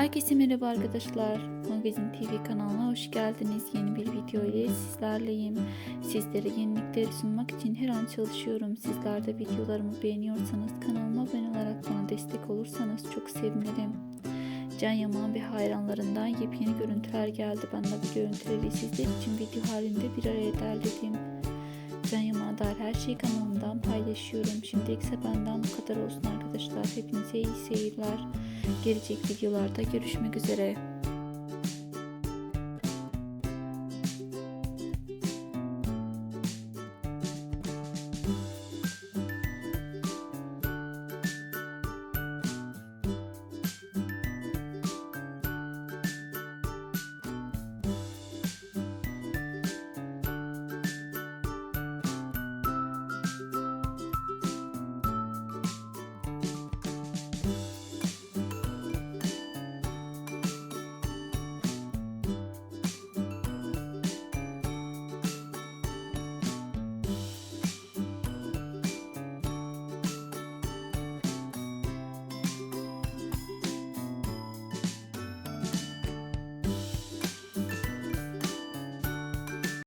Herkese merhaba arkadaşlar. Magazin TV kanalına hoş geldiniz. Yeni bir video ile sizlerleyim. Sizlere yenilikleri sunmak için her an çalışıyorum. Sizler de videolarımı beğeniyorsanız kanalıma abone olarak bana destek olursanız çok sevinirim. Can Yaman ve hayranlarından yepyeni görüntüler geldi. Ben de bu görüntüleri sizler için video halinde bir araya derledim. Can Yaman'a dair her şeyi kanalımdan paylaşıyorum. Şimdi ise benden bu kadar olsun arkadaşlar. Hepinize iyi seyirler. Gelecek videolarda görüşmek üzere.